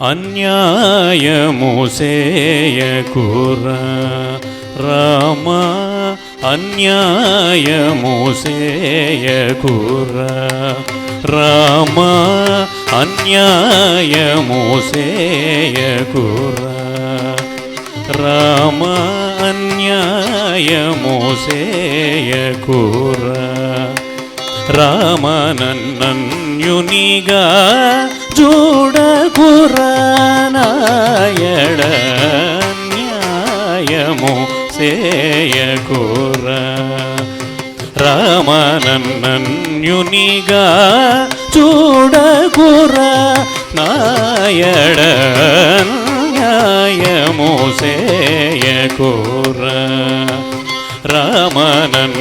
అన్యాయము సేయకురా రామ అన్యాయము సేయకురా రామ అన్యాయము సేయకురా రామ అన్యాయము సేయకురా రామనన్నన్యునిగా చూడకురానాయడ న్యాయము సేయకుర. రామనన్నన్యునిగా చూడకురా నాయడ న్యాయము సేయకుర. రామనన్నన్యునిగా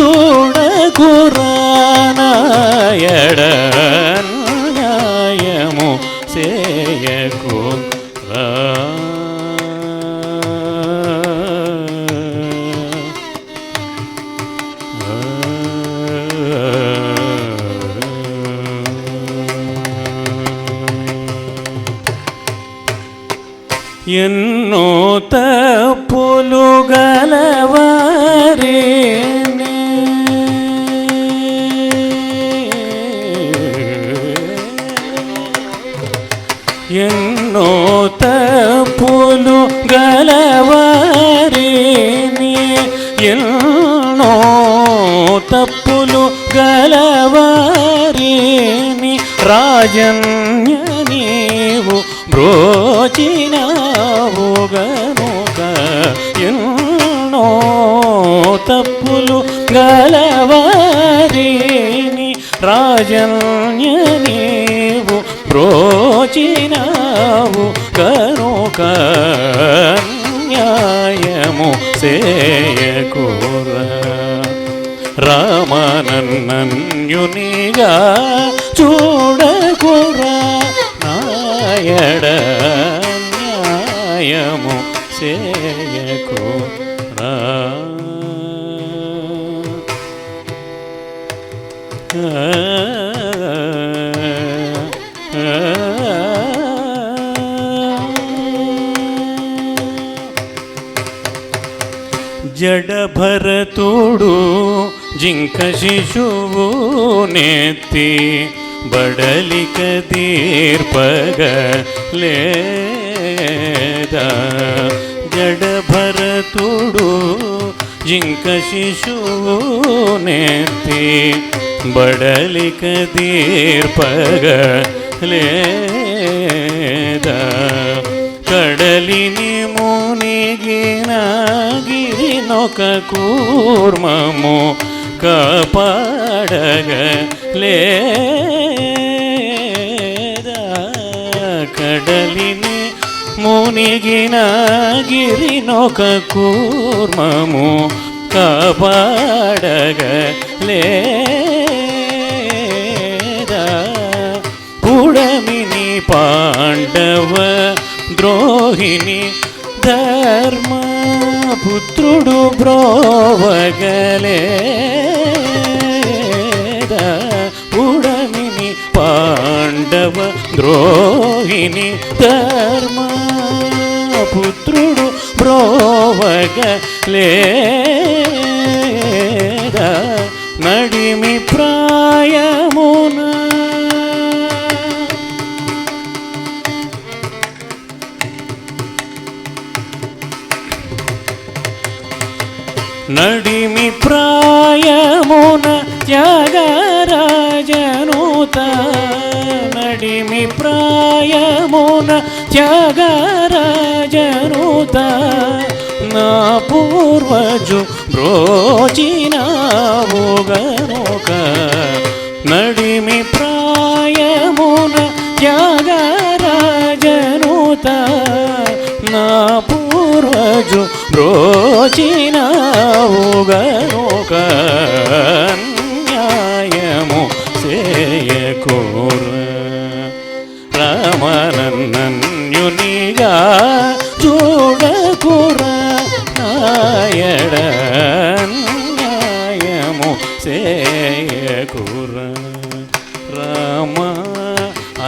ചൂട കുറാനായട സേയകോ తప్పులు గలవారే ఎన్నో తప్పులు గలవారేని? రాజన్య నీవు బ్రోచినావు గనుక ఎన్నో తప్పులు గలవారిని? రాజన్య నీవు బ్రోచినావు కనుక న్యాయము చేయకూర రామనన్నన్యునిగా చూడకూరా. నాయడ న్యాయము చేయకూర భరతుడు జింక శిశువు నెత్తి బడలిక తీర్పగ లేదా జడభరతుడు జింక శిశువు నెత్తి బడలిక తీర్పగ లేదా ಕಡಲಿನಿ ಮುನಿಗಿನಾಗಿರಿ ನೊಕ ಕೂರ್ಮಮು ಕಡಲಿನ ಕಡಲಿನಿ ಮುನಿಗಿನಗಿರಿ ನೋಕ ಕೂರ್ಮೋ ಕಪಾಡಗಲೇ. புடமினி ಪಾಂಡವ ద్రోహిణి ధర్మ పుత్రుడు బ్రోవగలే ఉడమిని పాండవ ద్రోహిణి ధర్మ పుత్రుడు బ్రోవగలే నడిమి ప్రాయమున నడిమి ప్రాయమున త్యాగరాజనుత. నడిమి ప్రాయమున త్యాగరాజనుత. నా పూర్వజు బ్రోచినావు గనుక నడిమి ప్రాయమున త్యాగరాజనుత. నా పూర్వజు బ్రోచినావు గనుక న్యాయము చేయకూర రామనన్నన్యునిగా చూడకూర నాయడ న్యాయము చేయకూర రమ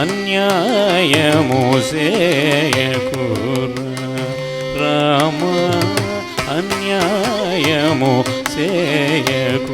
అన్యాయము సేయకుర రామ అన్యాయము సేయకుర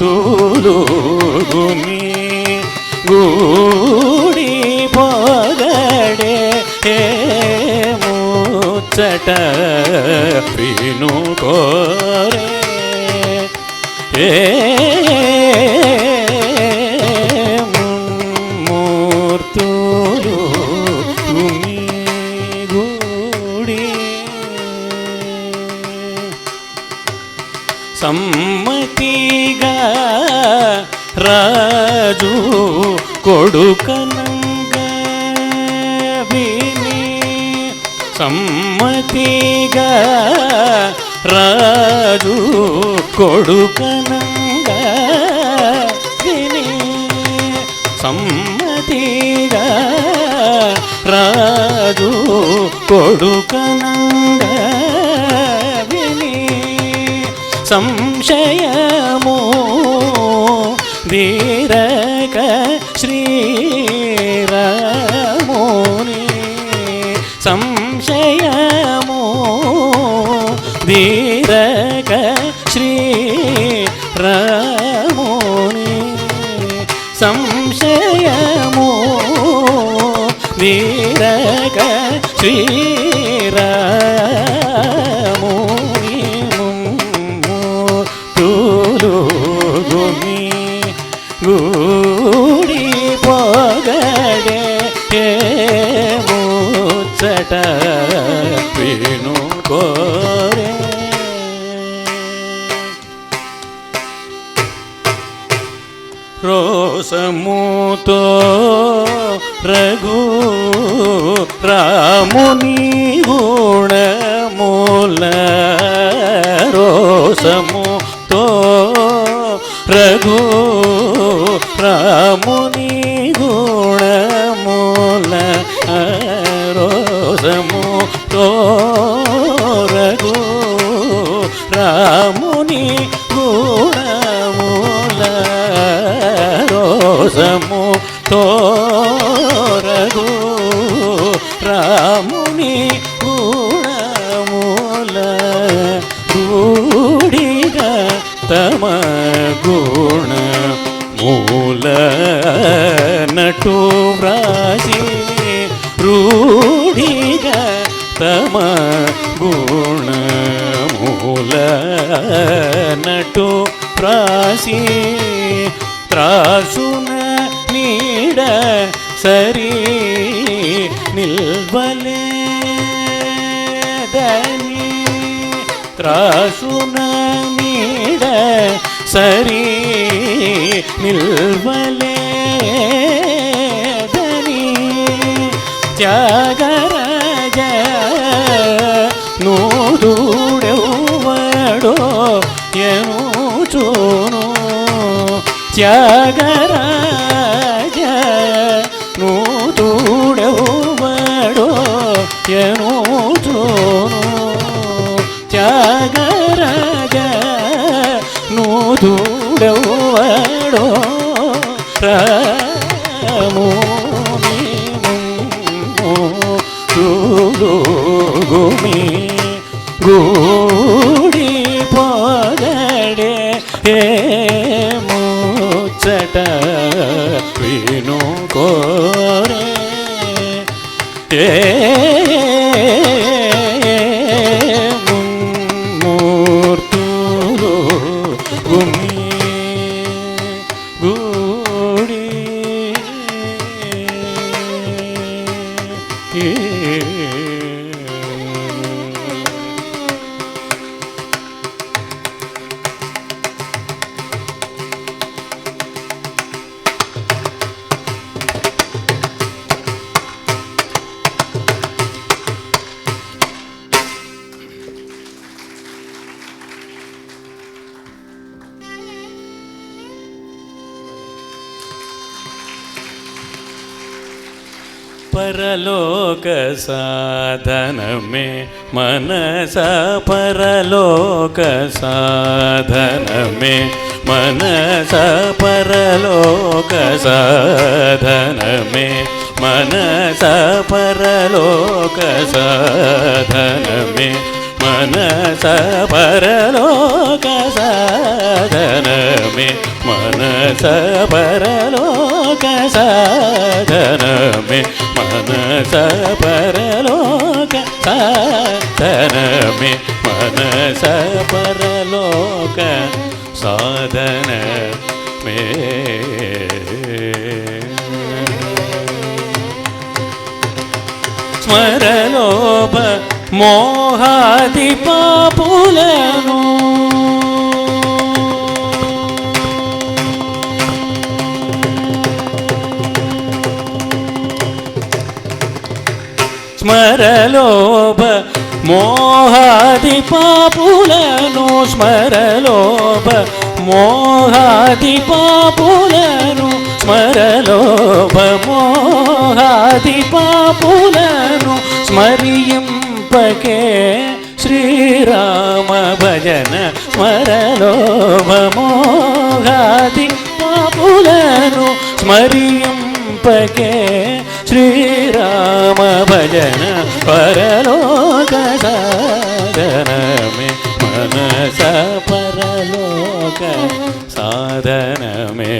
మూర్తులు గూడి పొగడే ముచ్చట విను కోరే. ఏ రాజు కొడుకనంగా సమ్మతిగా రాజు కొడుకనంగా సమ్మతిగా రాజు కొడుకనంగ సంశయమో വീരക ശ്രീരമോനി സംശയമോ വീരക ശ്രീരമോനി സംശയമോ വീരക ശ്രീ ముచ్చట విను కోరే. రోసముతో రఘు రాముని గుణముల రోసముతో రఘు రాముని రోసముతో రాముని గుణముల రోసము తో പരമ ഗുണമൂല നട്ടു പ്രാസി ത്രാസുന നീട സരി നിൽവല ത്രാസുന നീട സരി നിൽവല ജാഗര నూదుడెవ్వడో ఎనుచును త్యాగర ముచ్చట విను కోరే ఏ परलोक साधन में मनसा परलोक साधन में मनसा परलोक साधन में मनसा परलोक साधन में மனச பரலோக சாதனமே. மனச பரலோக சாதனமே. மனச பரலோக சாதனமே. மனச பரலோக சாதனமே. మోహాది పాపులను. స్మరలోభ మోహాది పాపులను స్మరలోభ మోహాది పాపులను స్మరలోభ మోహాది పాపులను స్మరియం స్మరింపకే శ్రీరామ భజన స్మరలోభ మోహాది పాపులను స్మరింపకే శ్రీరామ భజన పరలోక సాధనమే మనస పరలోక సాధనమే.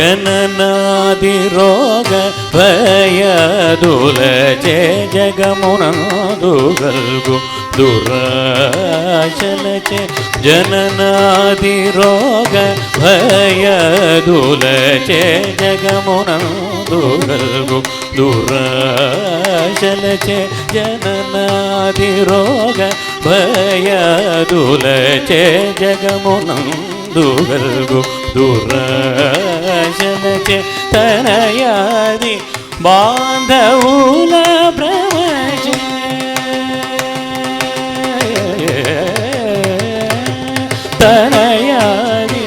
జననాది రోగ భయదుల చే జగమునందు గల్గు దురాశలచే జననాది రోగ భయదుల చే జగమునందు గల్గు దురాశలచే జననాది రోగ భయదుల భయదులచే జగమునందు గల్గు దురాశలచే తనయాది బాంధవుల ప్రవచ తనయాది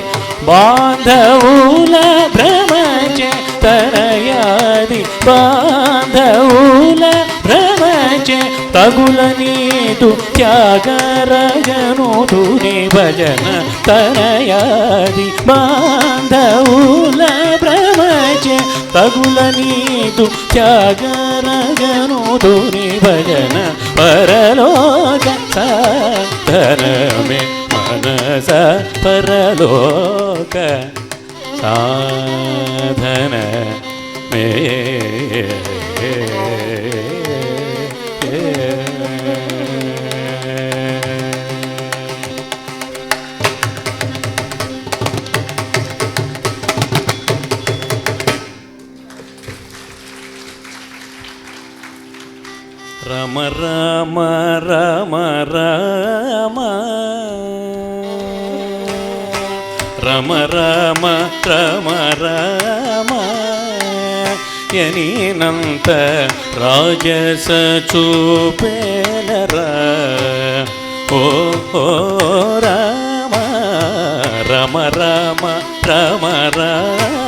బాంధవుల భ్రమచ తనయాది బాంధవుల భ్రమచ తగుల ು ತ್ಯಾಗರಗನು ದುನಿ ಭಜನ ತನಯಾದಿ ಬಾಂಧವುಲ ಪ್ರವಚ ತಗುಲ ನೀತು ತ್ಯಾಗರಗನು ದುನಿ ಭಜನ ಪರಲೋಕ ಸಾಧನಮೆ ಮನಸ ಪರಲೋಕ ಸಾಧನ ಮೇ రామ రామ. రమ రామ రమ రామ. ఎనినంత రాజస చూపేలరా ఓ రామ రమ రామ రమ రామ.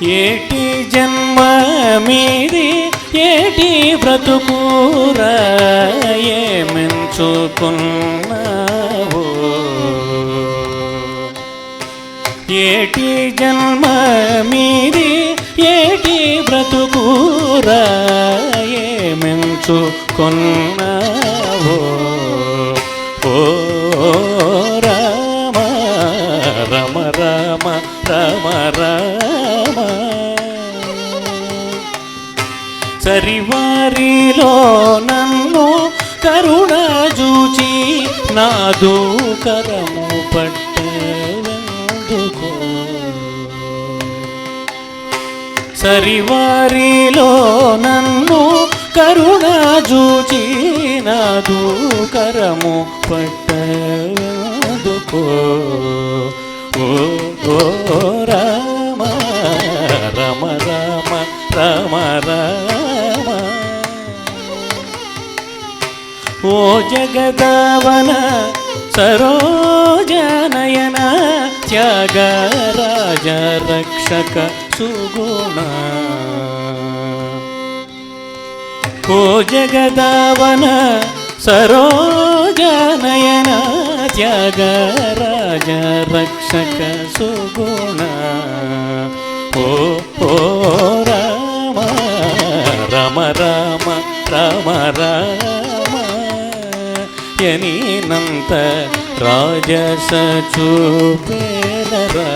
ఏటి జన్మ మీది ఏటి బ్రతుకూర ఏమెంచుకున్నావో ఏటి జన్మ మీది ఏటి బ్రతుకూర ఏమెంచుకున్నావో సరివారిలో నన్ను కరుణ చూచి నాదు కరము పట్టెందుకో సరివారిలో నన్ను కరుణ చూచి నాదు కరము పట్టెందుకో ఓ ఓ ఓ జగదావన సరోజనయన త్యాగరాజ రక్షక సుగుణ. ఓ జగదావన సరోజనయన త్యాగరాజ రక్షక సుగుణ. ఓ ఓ రామ రమ రామ రామ రామ. ఎనీనంత రాజస చూపేలరా